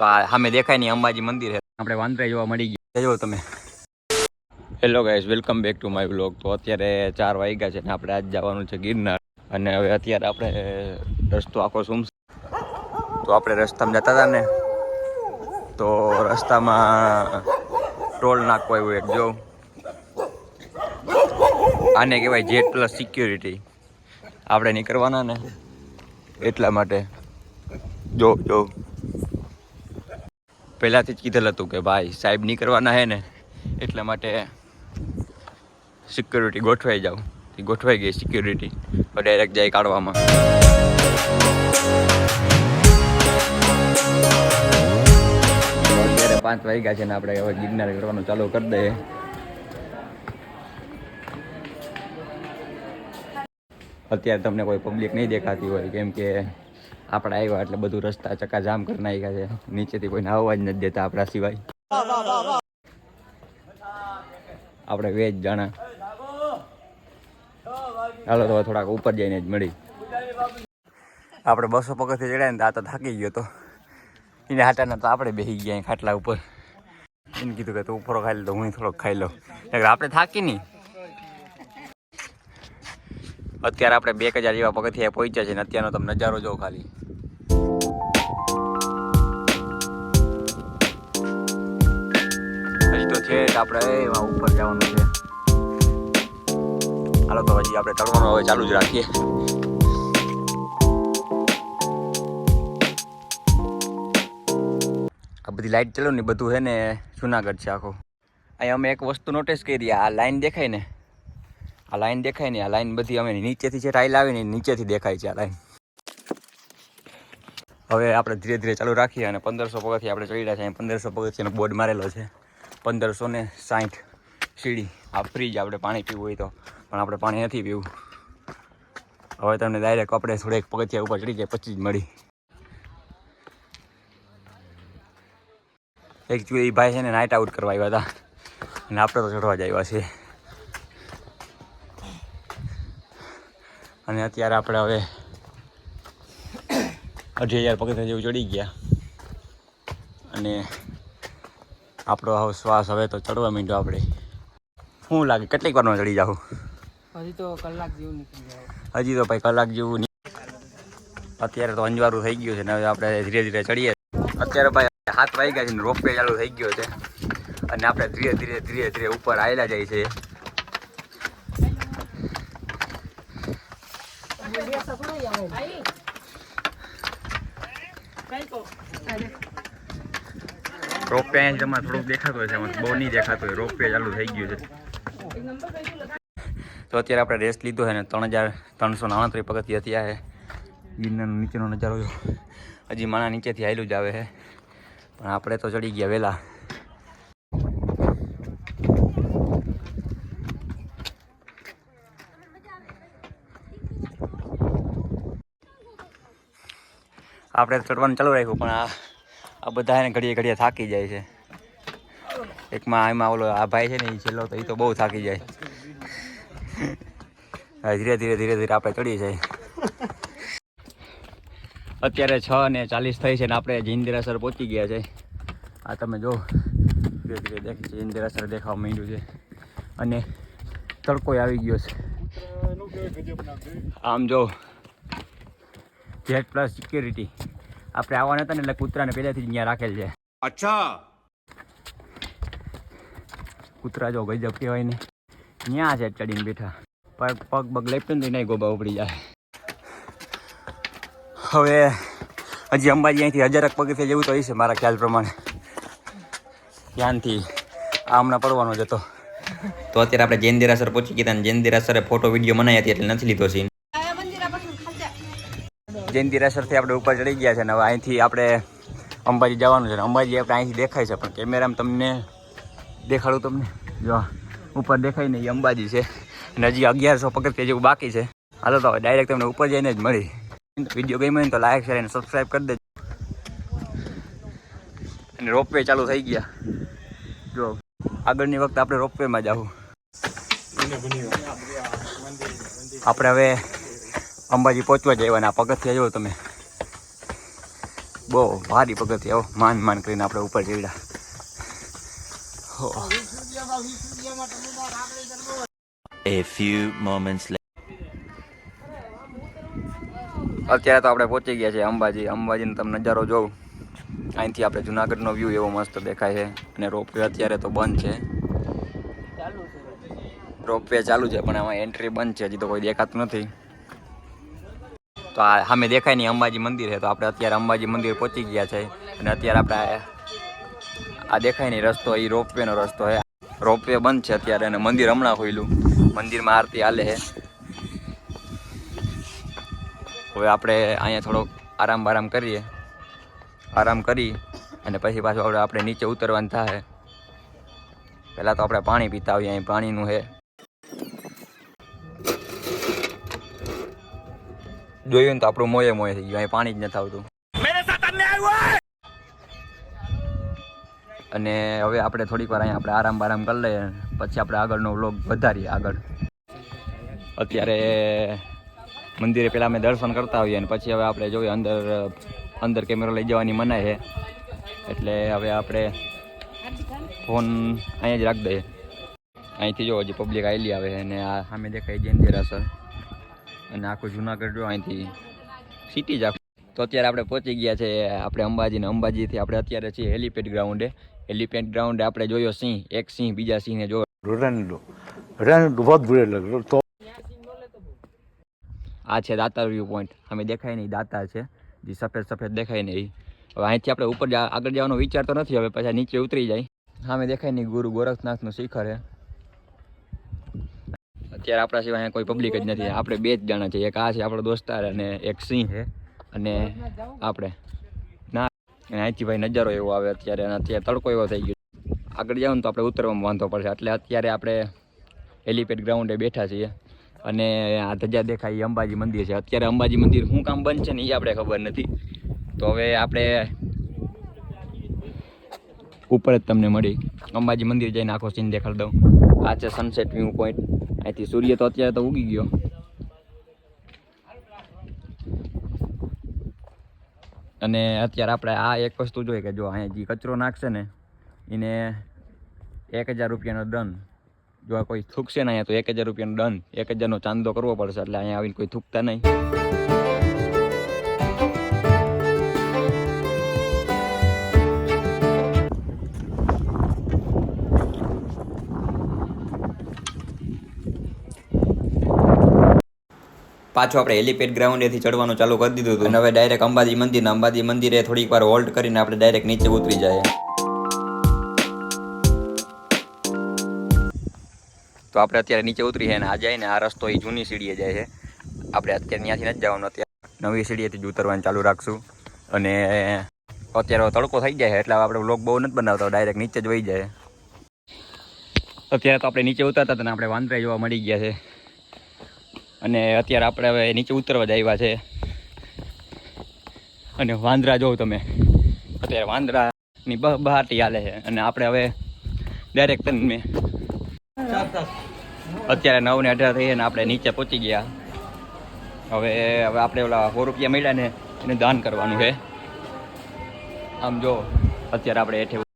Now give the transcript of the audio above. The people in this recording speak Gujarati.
તો આ સામે દેખાય નહીં અંબાજી મંદિર આપણે વાંદરા જોવા મળી ગયા. જો તમે. Hello guys welcome back to my blog તો અત્યારે ચાર વાગ્યા છે ને આપણે આજ જવાનું છે ગિરનાર. અને હવે અત્યારે આપણે રસ્તો આખો સુમ તો આપણે રસ્તામાં જતા હતા ને તો રસ્તામાં ટોલ નાખવો એવું એક જો. આને કહેવાય જેટ પ્લસ સિક્યુરિટી આપણે નીકળવાના ને એટલા માટે. જો જો. પહેલાંથી જ કીધેલ હતું કે ભાઈ સાહેબ નહીં કરવાના હે ને, એટલા માટે સિક્યુરિટી ગોઠવાઈ જાઉં. ગોઠવાઈ ગઈ સિક્યુરિટી ડાયરેક્ટ જાય કાઢવામાં. અત્યારે પાંચ વાગ્યા છે ને આપણે હવે ગિરનાર કરવાનું ચાલુ કરી દઈએ. અત્યારે તમને કોઈ પબ્લિક નહીં દેખાતી હોય, કેમ કે આપણે આવ્યા એટલે બધું રસ્તા ચક્કા જામ કરી નાખ્યા છે. નીચેથી કોઈને આવવા જ નથી દેતા આપણા સિવાય. આપણે વેજ જાણા. ચાલો તો થોડાક ઉપર જઈને જ મળી. આપણે બસો પગથી ચડ્યા ને આ તો થાકી ગયો તો. એને હાટાના તો આપણે બેસી ગયા ખાટલા ઉપર. એને કીધું કે તું ઉપરો ખાઈ લે તો હું થોડોક ખાઈ લઉં. આપણે થાકી નહીં. અત્યારે આપણે બે હજાર જેવા પગથિયા પહોંચ્યા છે ને અત્યારનો તમે નજારો જો ખાલી. હજી તો છે આપણે એમાં ઉપર જવાનું છે. હાલો તો હજી આપણે ચડવાનું હવે ચાલુ જ રાખીએ. આ બધી લાઈટ ચાલુ ને બધું છે ને, જુનાગઢ છે આખું. અહીંયા અમે એક વસ્તુ નોટિસ કરી, આ લાઈન દેખાય ને? આ લાઈન દેખાય ને, આ લાઈન બધી અમે નીચેથી છે ટાઈલ આવે ને નીચેથી દેખાય છે આ લાઈન. હવે આપણે ધીરે ધીરે ચાલુ રાખીએ અને પંદરસો પગથી આપણે ચડી રહ્યા છીએ પંદરસો પગથિયાનો બોર્ડ મારેલો છે. પંદરસો ને સાઠ સીડી આ ફ્રીજ આપણે પાણી પીવું હોય તો, પણ આપણે પાણી નથી પીવું. હવે તમને ડાયરેક્ટ આપણે થોડેક પગથિયા ઉપર ચડી જાય, પછી જ મળી. એકચ્યુઅલી ભાઈ છે ને નાઇટ આઉટ કરવા આવ્યા હતા. અને આપણે તો ચડવા જ આવ્યા છીએ. અને અત્યારે આપણે હવે અઢી હજાર પગથિયા જેવું ચડી ગયા. અને આપણો હવે શ્વાસ હવે તો ચડવા માંડ્યો આપણે. શું લાગે? કેટલીક વારમાં ચડી જાઉં હજી તો કલાક જેવું નીકળી જાય હજી તો ભાઈ કલાક જેવું નહીં અત્યારે તો અંજવારું થઈ ગયું છે ને હવે આપણે ધીરે ધીરે ચડીએ. અત્યારે ભાઈ હાથ વાગી ગયા છે ને રોપવે ચાલુ થઈ ગયો છે. અને આપણે ધીરે ધીરે ધીરે ધીરે ઉપર આવેલા જાય છે. રોપવે અહીં તમારે થોડુંક દેખાતું હશે, એમાં બહુ નહીં દેખાતું હોય. રોપવે ચાલુ થઈ ગયું છે. તો અત્યારે આપણે રેસ્ટ લીધો છે ને ત્રણ હજાર ત્રણસો નાણાત્રીસ પગથિયા થયા છે. ગિરનારનો નીચેનો નજારો હજી માણા નીચેથી આવેલું જ આવે છે. પણ આપણે તો ચડી ગયા વહેલા આપણે ચડવાનું ચાલુ રાખ્યું, પણ આ આ બધા એને ઘડીએ ઘડીએ થાકી જાય છે. એકમાં એમાં ઓલો આ ભાઈ છે ને એ છેલ્લો તો એ તો બહુ થાકી જાય. ધીરે ધીરે ધીરે ધીરે આપણે ચડી જાય અત્યારે છ ને ચાલીસ થઈ છે ને આપણે જિંદિરાસર પહોંચી ગયા છે. આ તમે જો, ધીરે ધીરે દેખ જિંદિરાસર દેખાવા માંડ્યું છે. અને તડકો આવી ગયો છે. આમ જો જેટ પ્લસ સિક્યુરિટી આપણે આવવાના હતા ને એટલે કૂતરાને પહેલાથી જ અહીંયા રાખેલ છે. અચ્છા. કૂતરા જો ગજબ કહેવાય ને. ત્યાં છે ચડીને બેઠા. પગ પગ બગ લેપટન તો નહીં ગોબા ઉપડી જાય. હવે હજી અંબાજી અહીંથી હજારક પગથિયા જેવું તો હશે મારા ખ્યાલ પ્રમાણે. ધ્યાનથી આ હમણાં પડવાનો જ હતો. તો અત્યારે આપણે જૈન દેરાસર પહોંચી ગયા અને જૈન દેરાસરે ફોટો વીડિયો મનાયા હતી એટલે નથી લીધો સીન જૈન દેરાસરથી આપણે ઉપર ચડી ગયા છે અને હવે અહીંથી આપણે અંબાજી જવાનું છે. અંબાજી આપણે અહીંથી દેખાય છે પણ કેમેરામાં તમને દેખાડું તમને? જો ઉપર દેખાય ને એ અંબાજી છે. અને હજી અગિયારસો પગથિયા જેવું બાકી છે. હાલો તો હવે ડાયરેક્ટ તમને ઉપર જઈને જ મળી. વીડિયો ગમ્યો ને તો લાઈક શેર અને સબસ્ક્રાઈબ કરી દેજો. અને રોપવે ચાલુ થઈ ગયા. જો આગળની વખત આપણે રોપવેમાં જવું આપણે હવે અંબાજી પહોંચવા જવાના પગથિયા જુઓ તમે. બહુ ભારી પગથિયા માન માન કરીને આપણે ઉપર ચડ્યા. હો. A few moments અત્યારે તો આપણે પહોંચી ગયા છે અંબાજી. અંબાજીનો તમે નજારો જોઉં અહીંથી આપણે જુનાગઢનો વ્યૂ એવો મસ્ત દેખાય છે. અને રોપવે અત્યારે તો બંધ છે. છે રોપવે ચાલુ છે પણ એમાં એન્ટ્રી બંધ છે હજી તો કોઈ દેખાતું નથી. તો આ સામે દેખાય નહીં, અંબાજી મંદિર છે. તો આપણે અત્યારે અંબાજી મંદિર પહોંચી ગયા છે. અને અત્યારે આપણે આ દેખાય નહીં રસ્તો એ રોપવેનો રસ્તો છે. રોપવે બંધ છે અત્યારે અને મંદિર હમણાં ખોલ્યું. મંદિરમાં આરતી હાલે છે. હવે આપણે અહીંયા થોડોક આરામ બારામ કરીએ. આરામ કરી અને પછી પાછું આપણે આપણે નીચે ઉતરવાનું થાય. પહેલાં તો આપણે પાણી પીતા આવીએ અહીં પાણીનું છે. જોયું ને તો આપણું મોયે મોયે થઈ ગયું. અહીં પાણી જ નથી આવતું. અને હવે આપણે થોડીક વાર અહીંયા આપણે આરામ બારામ કરી લઈએ પછી આપણે આગળનો વ્લોગ વધારીએ આગળ. અત્યારે મંદિરે પહેલાં અમે દર્શન કરતા હોઈએ અને પછી હવે આપણે જોઈએ અંદર અંદર કેમેરો લઈ જવાની મનાય છે. એટલે હવે આપણે ફોન અહીંયા જ રાખી દઈએ. અહીંથી જો હજી પબ્લિક આવેલી આવે અને આ સામે દેખાય જૈન દેરાસર અને આખું જુનાગઢ જો અહીંથી. સિટી જ આખું. તો અત્યારે આપણે પહોંચી ગયા છે આપણે અંબાજીને. અંબાજીથી આપણે અત્યારે છીએ હેલિપેડ ગ્રાઉન્ડે હેલિપેડ ગ્રાઉન્ડે આપણે જોયો સિંહ. એક સિંહ બીજા સિંહને જો તો આ છે દાતાર વ્યૂ પોઈન્ટ અમે દેખાય નહીં દાતાર છે. જે સફેદ સફેદ દેખાય નહીં. હવે અહીંથી આપણે ઉપર આગળ જવાનો વિચાર તો નથી હવે પછી નીચે ઉતરી જાય. સામે દેખાય નહીં ગુરુ ગોરખનાથનું શિખર છે. અત્યારે આપણા સિવાય કોઈ પબ્લિક જ નથી. આપણે બે જ જણા છે એક આ છે આપણો દોસ્તાર અને એક સિંહ છે. અને આપણે ના. અને અહીંથી ભાઈ નજારો એવો આવે અત્યારે અને અત્યારે તડકો એવો થઈ ગયો આગળ જાવ ને તો આપણે ઉતરવામાં વાંધો પડશે. એટલે અત્યારે આપણે હેલિપેડ ગ્રાઉન્ડે બેઠા છીએ. અને આ ધજા દેખાય એ અંબાજી મંદિર છે. અત્યારે અંબાજી મંદિર શું કામ બંધ છે ને એ આપણે ખબર નથી. તો હવે આપણે ઉપર જ તમને મળી. અંબાજી મંદિર જઈને આખો સીન દેખાડી દઉં. આ છે સનસેટ વ્યૂ પોઈન્ટ અહીંથી સૂર્ય તો અત્યારે તો ઉગી ગયો. અને અત્યારે આપણે આ એક વસ્તુ જોઈએ કે જો અહીંયા જે કચરો નાખશે ને, એને એક હજાર રૂપિયાનો દંડ. જો કોઈ થૂકશે ને અહીંયા તો એક હજાર રૂપિયાનો દંડ. એક હજારનો ચાંદો કરવો પડશે એટલે અહીંયા આવીને કોઈ થૂકતા નહીં. પાછું આપણે હેલીપેડ ગ્રાઉન્ડેથી ચડવાનું ચાલુ કરી દીધું હતું. અને હવે ડાયરેક્ટ અંબાજી મંદિર અંબાજી મંદિરે થોડીક વાર હોલ્ડ કરીને આપણે ડાયરેક્ટ નીચે ઉતરી જાય તો આપણે અત્યારે નીચે ઉતરી છે અને આ જાય ને આ રસ્તો એ જૂની સીડીએ જાય છે. આપણે અત્યારે ત્યાંથી નથી જવાનું, અત્યારે નવી સીડીએથી જ ઉતરવાનું ચાલુ રાખશું. અને અત્યારે તડકો થઈ જાય એટલે આપણે વ્લોગ બહુ નથી બનાવતા ડાયરેક્ટ નીચે જ વહી જાય. અત્યારે તો આપણે નીચે ઉતરતા હતા ને આપણે વાંદરા જોવા મળી ગયા છે. અને અત્યારે આપણે હવે નીચે ઉતરવા જ આવ્યા છે. અને વાંદરા જોઉં તમે. અત્યારે વાંદરાની બહાટી હાલે છે. અને આપણે હવે ડાયરેક્ટ તમે અત્યારે નવ ને અઢાર થઈએ ને આપણે નીચે પહોંચી ગયા. હવે હવે આપણે ઓલા સો રૂપિયા મળ્યા ને એને દાન કરવાનું છે. આમ જો, અત્યારે આપણે હેઠે